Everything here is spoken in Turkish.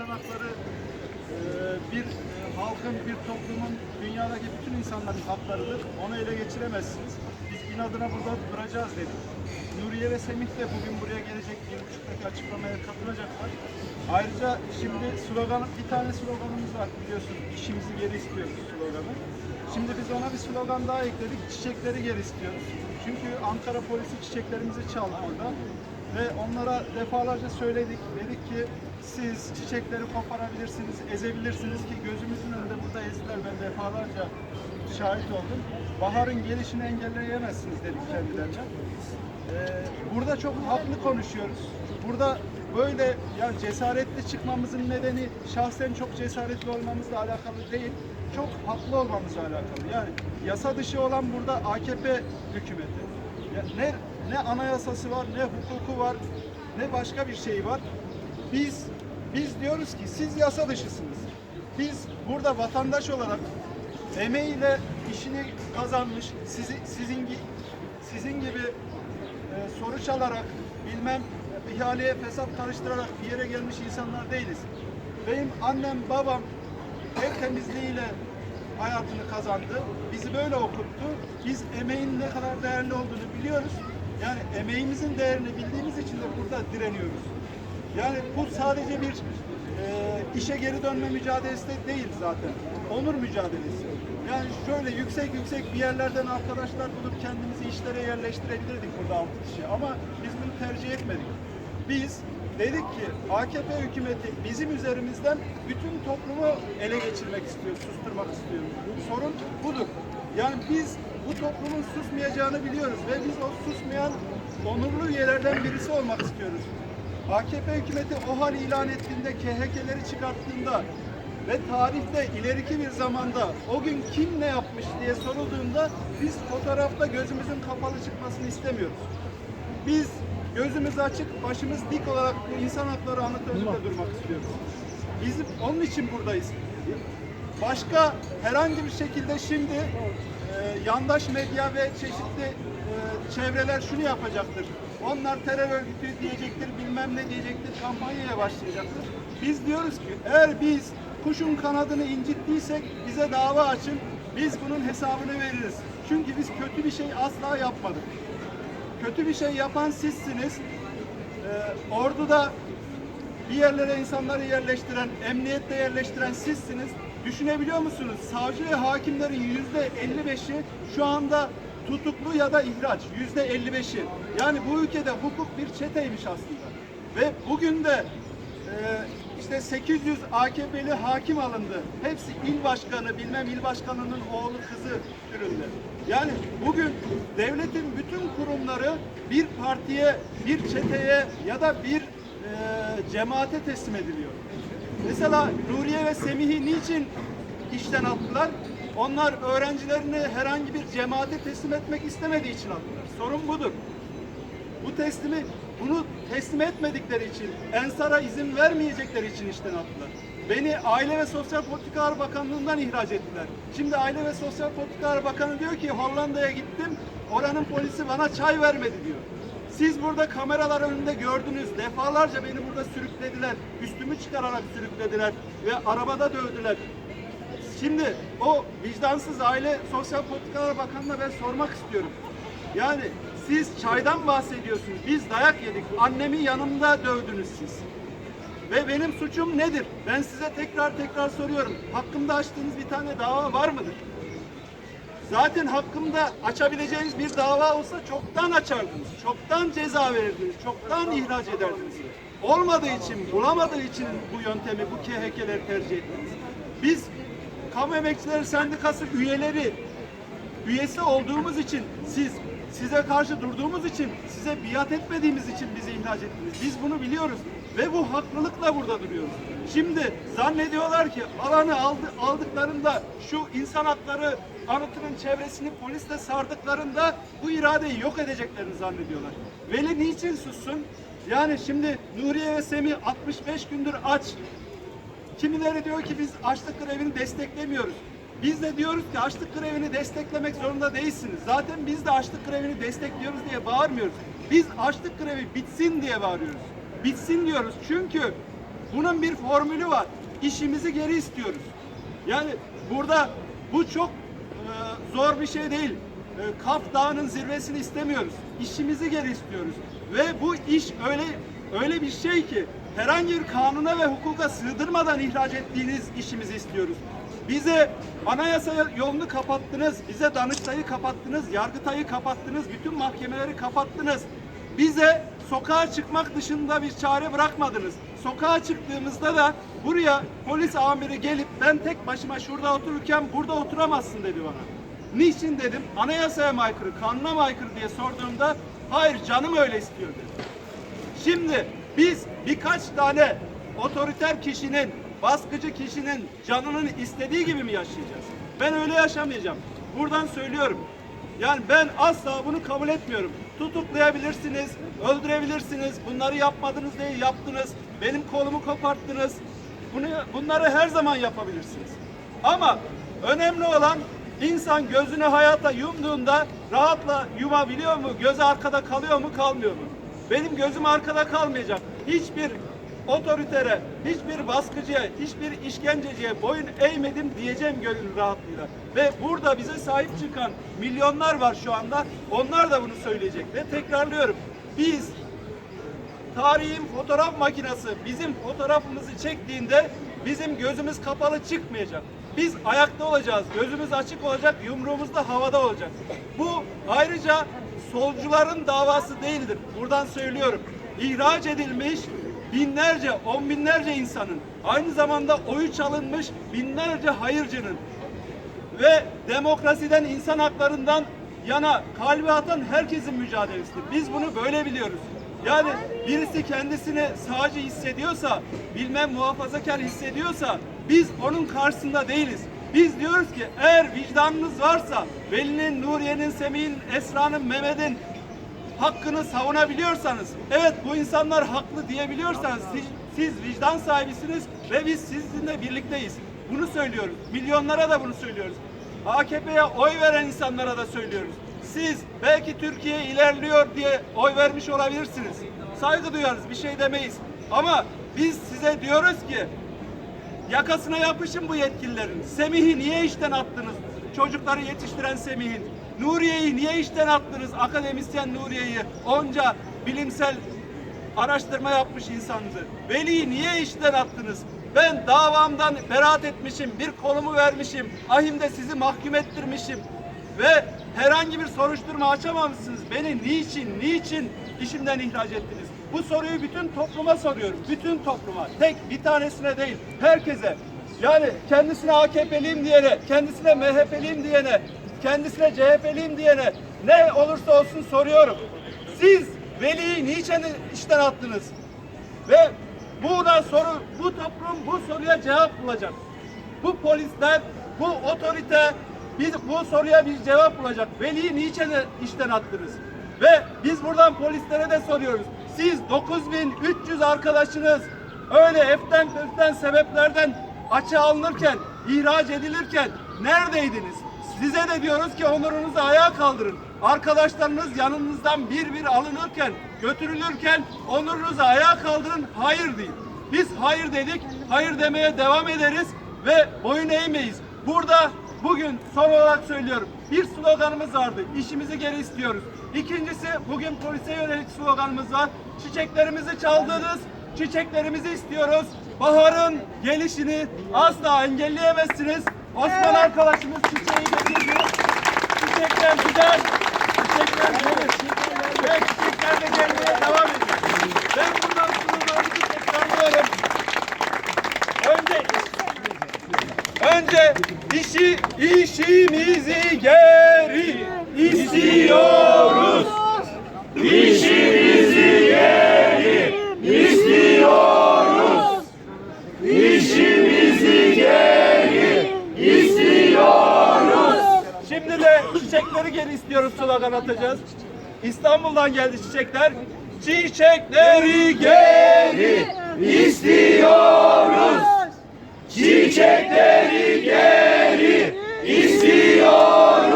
insan hakları e, bir e, halkın, bir toplumun, dünyadaki bütün insanların haklarıdır. Onu ele geçiremezsiniz. Biz inadına burada duracağız dedik. Nuriye ve Semih de bugün buraya gelecek, bir buçuktaki açıklamaya katılacaklar. Ayrıca şimdi slogan, bir tane sloganımız var biliyorsunuz, işimizi geri istiyoruz sloganı. Şimdi biz ona bir slogan daha ekledik, çiçekleri geri istiyoruz. Çünkü Ankara polisi çiçeklerimizi çaldı burada. Ve onlara defalarca söyledik, dedik ki siz çiçekleri koparabilirsiniz, ezebilirsiniz ki gözümüzün önünde burada ezdiler. Ben defalarca şahit oldum. Baharın gelişini engelleyemezsiniz dedik kendilerine. Ee, burada çok haklı konuşuyoruz. Burada böyle yani cesaretli çıkmamızın nedeni şahsen çok cesaretli olmamızla alakalı değil. Çok haklı olmamızla alakalı. Yani yasa dışı olan burada AKP hükümeti. Ya ne ne anayasası var, ne hukuku var, ne başka bir şey var. Biz biz diyoruz ki siz yasa dışısınız. Biz burada vatandaş olarak emeğiyle işini kazanmış, sizi, sizin sizin gibi e, soru çalarak, bilmem ihaleye fesat karıştırarak bir yere gelmiş insanlar değiliz. Benim annem, babam ev temizliğiyle hayatını kazandı. Bizi böyle okuttu. Biz emeğin ne kadar değerli olduğunu biliyoruz. Yani emeğimizin değerini bildiğimiz için de burada direniyoruz. Yani bu sadece bir e, işe geri dönme mücadelesi de değil zaten. Onur mücadelesi. Yani şöyle yüksek yüksek bir yerlerden arkadaşlar bulup kendimizi işlere yerleştirebilirdik burada altı kişi. Ama biz bunu tercih etmedik. Biz dedik ki AKP hükümeti bizim üzerimizden bütün toplumu ele geçirmek istiyor, susturmak istiyor. Sorun budur. Yani biz bu toplumun susmayacağını biliyoruz ve biz o susmayan onurlu üyelerden birisi olmak istiyoruz. AKP hükümeti o hal ilan ettiğinde, KHK'leri çıkarttığında ve tarihte ileriki bir zamanda o gün kim ne yapmış diye sorulduğunda biz fotoğrafta gözümüzün kapalı çıkmasını istemiyoruz. Biz gözümüz açık, başımız dik olarak bu insan hakları önünde durmak istiyoruz. Bizim onun için buradayız. Başka herhangi bir şekilde şimdi yandaş medya ve çeşitli e, çevreler şunu yapacaktır. Onlar terör örgütü diyecektir, bilmem ne diyecektir, kampanyaya başlayacaktır. Biz diyoruz ki eğer biz kuşun kanadını incittiysek bize dava açın, biz bunun hesabını veririz. Çünkü biz kötü bir şey asla yapmadık. Kötü bir şey yapan sizsiniz. Ee, orduda bir yerlere insanları yerleştiren, emniyette yerleştiren sizsiniz. Düşünebiliyor musunuz? Savcı ve hakimlerin yüzde 55'i şu anda tutuklu ya da ihraç. Yüzde 55'i. Yani bu ülkede hukuk bir çeteymiş aslında. Ve bugün de e, işte 800 AKP'li hakim alındı. Hepsi il başkanı, bilmem il başkanının oğlu kızı türünde. Yani bugün devletin bütün kurumları bir partiye, bir çeteye ya da bir e, cemaate teslim ediliyor. Mesela Nuriye ve Semih'i niçin işten attılar? Onlar öğrencilerini herhangi bir cemaate teslim etmek istemediği için attılar. Sorun budur. Bu teslimi bunu teslim etmedikleri için, Ensar'a izin vermeyecekleri için işten attılar. Beni Aile ve Sosyal Politikalar Bakanlığı'ndan ihraç ettiler. Şimdi Aile ve Sosyal Politikalar Bakanı diyor ki Hollanda'ya gittim, oranın polisi bana çay vermedi diyor. Siz burada kameralar önünde gördünüz. Defalarca beni burada sürüklediler. Üstümü çıkararak sürüklediler ve arabada dövdüler. Şimdi o vicdansız Aile Sosyal Politikalar Bakanı'na ben sormak istiyorum. Yani siz çaydan bahsediyorsunuz. Biz dayak yedik. Annemi yanımda dövdünüz siz. Ve benim suçum nedir? Ben size tekrar tekrar soruyorum. Hakkımda açtığınız bir tane dava var mıdır? Zaten hakkımda açabileceğiniz bir dava olsa çoktan açardınız. Çoktan ceza verirdiniz. Çoktan ihraç ederdiniz. Olmadığı için, bulamadığı için bu yöntemi, bu KHK'leri tercih ettiniz. Biz Kamu Emekçileri Sendikası üyeleri, üyesi olduğumuz için siz size karşı durduğumuz için, size biat etmediğimiz için bizi ihraç ettiniz. Biz bunu biliyoruz ve bu haklılıkla burada duruyoruz. Şimdi zannediyorlar ki alanı aldı, aldıklarında şu insan hakları anıtının çevresini polisle sardıklarında bu iradeyi yok edeceklerini zannediyorlar. Veli niçin sussun? Yani şimdi Nuriye ve Semih 65 gündür aç. Kimileri diyor ki biz açlık grevini desteklemiyoruz. Biz de diyoruz ki açlık grevini desteklemek zorunda değilsiniz. Zaten biz de açlık grevini destekliyoruz diye bağırmıyoruz. Biz açlık grevi bitsin diye bağırıyoruz. Bitsin diyoruz çünkü Bunun bir formülü var. İşimizi geri istiyoruz. Yani burada bu çok e, zor bir şey değil. E, Kaf Dağı'nın zirvesini istemiyoruz. İşimizi geri istiyoruz. Ve bu iş öyle öyle bir şey ki herhangi bir kanuna ve hukuka sığdırmadan ihraç ettiğiniz işimizi istiyoruz. Bize anayasa yolunu kapattınız, bize Danıştay'ı kapattınız, Yargıtay'ı kapattınız, bütün mahkemeleri kapattınız. Bize sokağa çıkmak dışında bir çare bırakmadınız. Sokağa çıktığımızda da buraya polis amiri gelip ben tek başıma şurada otururken burada oturamazsın dedi bana. Niçin dedim? Anayasaya mı aykırı, kanuna mı aykırı diye sorduğumda hayır canım öyle istiyor dedi. Şimdi biz birkaç tane otoriter kişinin, baskıcı kişinin canının istediği gibi mi yaşayacağız? Ben öyle yaşamayacağım. Buradan söylüyorum. Yani ben asla bunu kabul etmiyorum. Tutuklayabilirsiniz, öldürebilirsiniz. Bunları yapmadınız diye yaptınız. Benim kolumu koparttınız. Bunu, bunları her zaman yapabilirsiniz. Ama önemli olan insan gözünü hayata yumduğunda rahatla yumabiliyor mu? Gözü arkada kalıyor mu, kalmıyor mu? Benim gözüm arkada kalmayacak. Hiçbir otoritere, hiçbir baskıcıya, hiçbir işkenceciye boyun eğmedim diyeceğim gönül rahatlığıyla. Ve burada bize sahip çıkan milyonlar var şu anda. Onlar da bunu söyleyecek. Ve tekrarlıyorum. Biz tarihin fotoğraf makinesi bizim fotoğrafımızı çektiğinde bizim gözümüz kapalı çıkmayacak. Biz ayakta olacağız, gözümüz açık olacak, yumruğumuz da havada olacak. Bu ayrıca solcuların davası değildir. Buradan söylüyorum. İhraç edilmiş binlerce, on binlerce insanın, aynı zamanda oyu çalınmış binlerce hayırcının ve demokrasiden, insan haklarından yana kalbi atan herkesin mücadelesidir. Biz bunu böyle biliyoruz. Yani birisi kendisini sağcı hissediyorsa, bilmem muhafazakar hissediyorsa biz onun karşısında değiliz. Biz diyoruz ki eğer vicdanınız varsa Veli'nin, Nuriye'nin, Semih'in, Esra'nın, Mehmet'in hakkını savunabiliyorsanız, evet bu insanlar haklı diyebiliyorsanız siz, siz vicdan sahibisiniz ve biz sizinle birlikteyiz. Bunu söylüyoruz. Milyonlara da bunu söylüyoruz. AKP'ye oy veren insanlara da söylüyoruz. Siz belki Türkiye ilerliyor diye oy vermiş olabilirsiniz. Saygı duyarız, bir şey demeyiz. Ama biz size diyoruz ki yakasına yapışın bu yetkililerin. Semih'i niye işten attınız? Çocukları yetiştiren Semih'in. Nuriye'yi niye işten attınız? Akademisyen Nuriye'yi. Onca bilimsel araştırma yapmış insandı. Veli'yi niye işten attınız? Ben davamdan beraat etmişim, bir kolumu vermişim, ahimde sizi mahkum ettirmişim ve herhangi bir soruşturma açamamışsınız. Beni niçin, niçin işimden ihraç ettiniz? Bu soruyu bütün topluma soruyorum, bütün topluma. Tek bir tanesine değil, herkese. Yani kendisine AKP'liyim diyene, kendisine MHP'liyim diyene, kendisine CHP'liyim diyene ne olursa olsun soruyorum. Siz Veli'yi niçin işten attınız? Ve buna soru, bu toplum bu soruya cevap bulacak. Bu polisler, bu otorite biz bu soruya bir cevap bulacak. Veli'yi niçin işten attınız? Ve biz buradan polislere de soruyoruz. Siz 9300 arkadaşınız öyle eften püften sebeplerden açığa alınırken, ihraç edilirken neredeydiniz? Size de diyoruz ki onurunuzu ayağa kaldırın. Arkadaşlarınız yanınızdan bir bir alınırken, götürülürken onurunuzu ayağa kaldırın, hayır deyin. Biz hayır dedik, hayır demeye devam ederiz ve boyun eğmeyiz. Burada bugün son olarak söylüyorum. Bir sloganımız vardı. İşimizi geri istiyoruz. İkincisi bugün polise yönelik sloganımız var. Çiçeklerimizi çaldınız. Çiçeklerimizi istiyoruz. Baharın gelişini asla engelleyemezsiniz. Osman arkadaşımız çiçeği getirdi. Çiçekler güzel. Çiçekler gelir. Ve çiçekler de gelmeye devam ediyor. Ben buradan sloganımızı tekrarlıyorum. Önce Önce işi işimizi geri istiyoruz. çiçekleri geri istiyoruz slogan atacağız. İstanbul'dan geldi çiçekler. Çiçekleri geri istiyoruz. Çiçekleri geri istiyoruz.